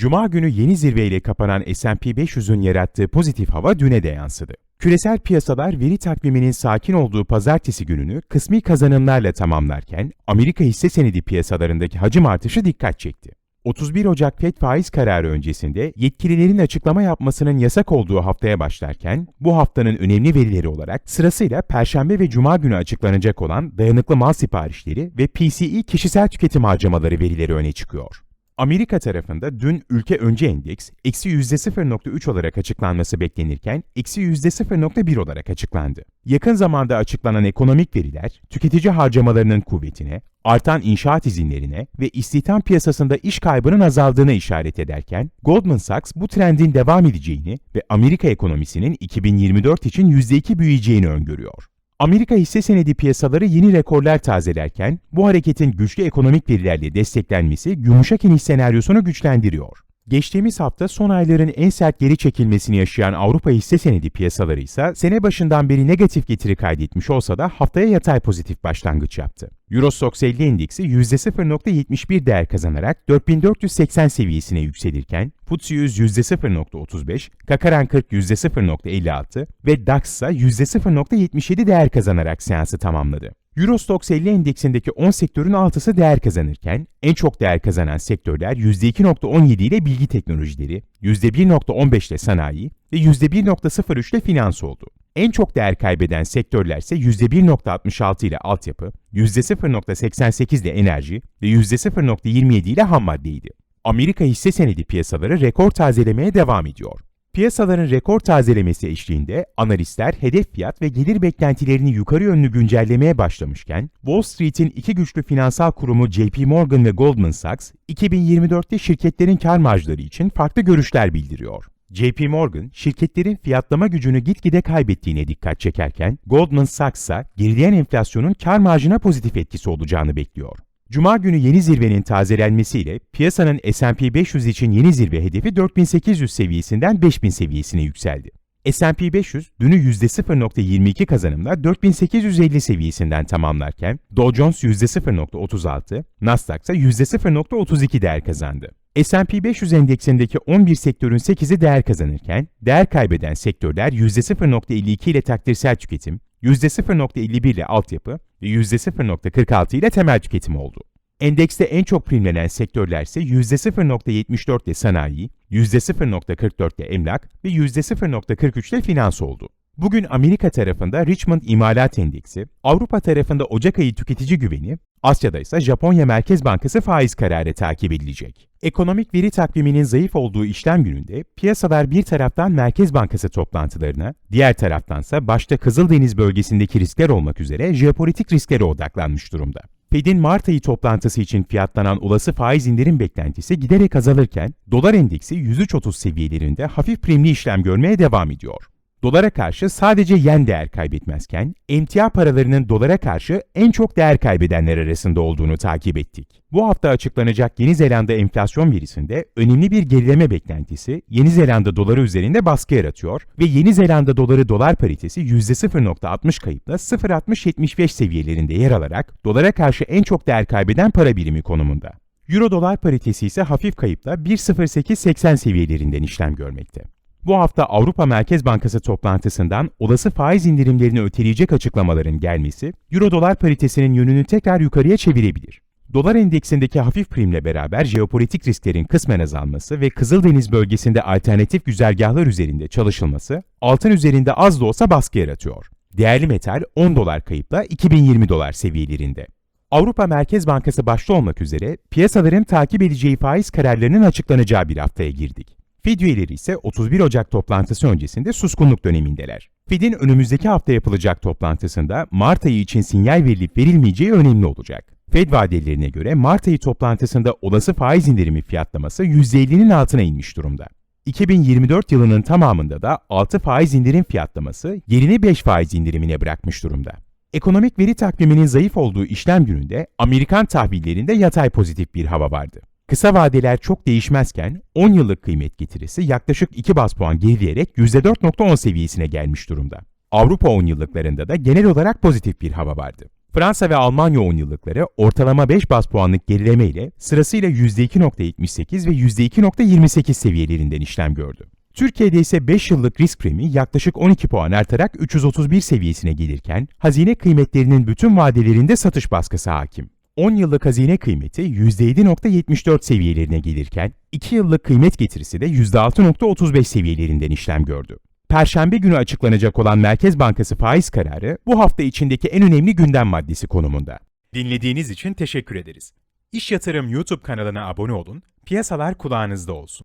Cuma günü yeni zirveyle kapanan S&P 500'ün yarattığı pozitif hava düne de yansıdı. Küresel piyasalar veri takviminin sakin olduğu pazartesi gününü kısmi kazanımlarla tamamlarken Amerika hisse senedi piyasalarındaki hacim artışı dikkat çekti. 31 Ocak FED faiz kararı öncesinde yetkililerin açıklama yapmasının yasak olduğu haftaya başlarken bu haftanın önemli verileri olarak sırasıyla Perşembe ve Cuma günü açıklanacak olan dayanıklı mal siparişleri ve PCE kişisel tüketim harcamaları verileri öne çıkıyor. Amerika tarafında dün ülke önce endeks eksi %0.3 olarak açıklanması beklenirken eksi %0.1 olarak açıklandı. Yakın zamanda açıklanan ekonomik veriler tüketici harcamalarının kuvvetine, artan inşaat izinlerine ve istihdam piyasasında iş kaybının azaldığına işaret ederken Goldman Sachs bu trendin devam edeceğini ve Amerika ekonomisinin 2024 için %2 büyüyeceğini öngörüyor. Amerika hisse senedi piyasaları yeni rekorlar tazelerken bu hareketin güçlü ekonomik verilerle desteklenmesi yumuşak iniş senaryosunu güçlendiriyor. Geçtiğimiz hafta son ayların en sert geri çekilmesini yaşayan Avrupa hisse senedi piyasaları ise sene başından beri negatif getiri kaydetmiş olsa da haftaya yatay pozitif başlangıç yaptı. Eurostoxx 50 endeksi %0.71 değer kazanarak 4480 seviyesine yükselirken FTSE 100 %0.35, Kakaran 40 %0.56 ve DAX ise %0.77 değer kazanarak seansı tamamladı. Eurostoxx 50 endeksindeki 10 sektörün 6'sı değer kazanırken en çok değer kazanan sektörler %2.17 ile bilgi teknolojileri, %1.15 ile sanayi ve %1.03 ile finans oldu. En çok değer kaybeden sektörler ise %1.66 ile altyapı, %0.88 ile enerji ve %0.27 ile ham maddeydi. Amerika hisse senedi piyasaları rekor tazelemeye devam ediyor. Piyasaların rekor tazelemesi eşliğinde analistler hedef fiyat ve gelir beklentilerini yukarı yönlü güncellemeye başlamışken, Wall Street'in iki güçlü finansal kurumu JP Morgan ve Goldman Sachs, 2024'te şirketlerin kar marjları için farklı görüşler bildiriyor. JP Morgan, şirketlerin fiyatlama gücünü gitgide kaybettiğine dikkat çekerken, Goldman Sachs ise gerileyen enflasyonun kar marjına pozitif etkisi olacağını bekliyor. Cuma günü yeni zirvenin tazelenmesiyle piyasanın S&P 500 için yeni zirve hedefi 4800 seviyesinden 5000 seviyesine yükseldi. S&P 500 dünü %0.22 kazanımla 4850 seviyesinden tamamlarken Dow Jones %0.36, Nasdaq ise %0.32 değer kazandı. S&P 500 endeksindeki 11 sektörün 8'i değer kazanırken, değer kaybeden sektörler %0.52 ile takdirsel tüketim, %0.51 ile altyapı ve %0.46 ile temel tüketim oldu. Endekste en çok primlenen sektörler ise %0.74 ile sanayi, %0.44 ile emlak ve %0.43 ile finans oldu. Bugün Amerika tarafında Richmond İmalat Endeksi, Avrupa tarafında Ocak ayı tüketici güveni, Asya'da ise Japonya Merkez Bankası faiz kararı takip edilecek. Ekonomik veri takviminin zayıf olduğu işlem gününde piyasalar bir taraftan Merkez Bankası toplantılarına, diğer taraftansa başta Kızıldeniz bölgesindeki riskler olmak üzere jeopolitik risklere odaklanmış durumda. Fed'in Mart ayı toplantısı için fiyatlanan olası faiz indirim beklentisi giderek azalırken, dolar endeksi 103.30 seviyelerinde hafif primli işlem görmeye devam ediyor. Dolara karşı sadece yen değer kaybetmezken, emtia paralarının dolara karşı en çok değer kaybedenler arasında olduğunu takip ettik. Bu hafta açıklanacak Yeni Zelanda enflasyon verisinde önemli bir gerileme beklentisi Yeni Zelanda doları üzerinde baskı yaratıyor ve Yeni Zelanda doları dolar paritesi %0.60 kayıpla 0.6075 seviyelerinde yer alarak dolara karşı en çok değer kaybeden para birimi konumunda. Euro dolar paritesi ise hafif kayıpla 1.0880 seviyelerinden işlem görmekte. Bu hafta Avrupa Merkez Bankası toplantısından olası faiz indirimlerini öteleyecek açıklamaların gelmesi, Euro-dolar paritesinin yönünü tekrar yukarıya çevirebilir. Dolar endeksindeki hafif primle beraber jeopolitik risklerin kısmen azalması ve Kızıldeniz bölgesinde alternatif güzergahlar üzerinde çalışılması, altın üzerinde az da olsa baskı yaratıyor. Değerli metal 10 dolar kayıpla 2020 dolar seviyelerinde. Avrupa Merkez Bankası başta olmak üzere piyasaların takip edeceği faiz kararlarının açıklanacağı bir haftaya girdik. Fed üyeleri ise 31 Ocak toplantısı öncesinde suskunluk dönemindeler. Fed'in önümüzdeki hafta yapılacak toplantısında Mart ayı için sinyal verilip verilmeyeceği önemli olacak. Fed vadelerine göre Mart ayı toplantısında olası faiz indirimi fiyatlaması %50'nin altına inmiş durumda. 2024 yılının tamamında da 6 faiz indirim fiyatlaması yerini 5 faiz indirimine bırakmış durumda. Ekonomik veri takviminin zayıf olduğu işlem gününde Amerikan tahvillerinde yatay pozitif bir hava vardı. Kısa vadeler çok değişmezken 10 yıllık kıymet getirisi yaklaşık 2 bas puan gerileyerek %4.10 seviyesine gelmiş durumda. Avrupa 10 yıllıklarında da genel olarak pozitif bir hava vardı. Fransa ve Almanya 10 yıllıkları ortalama 5 bas puanlık gerileme ile sırasıyla %2.78 ve %2.28 seviyelerinden işlem gördü. Türkiye'de ise 5 yıllık risk premi yaklaşık 12 puan artarak 331 seviyesine gelirken, hazine kıymetlerinin bütün vadelerinde satış baskısı hakim. 10 yıllık hazine kıymeti %7.74 seviyelerine gelirken, 2 yıllık kıymet getirisi de %6.35 seviyelerinden işlem gördü. Perşembe günü açıklanacak olan Merkez Bankası faiz kararı bu hafta içindeki en önemli gündem maddesi konumunda. Dinlediğiniz için teşekkür ederiz. İş Yatırım YouTube kanalına abone olun, piyasalar kulağınızda olsun.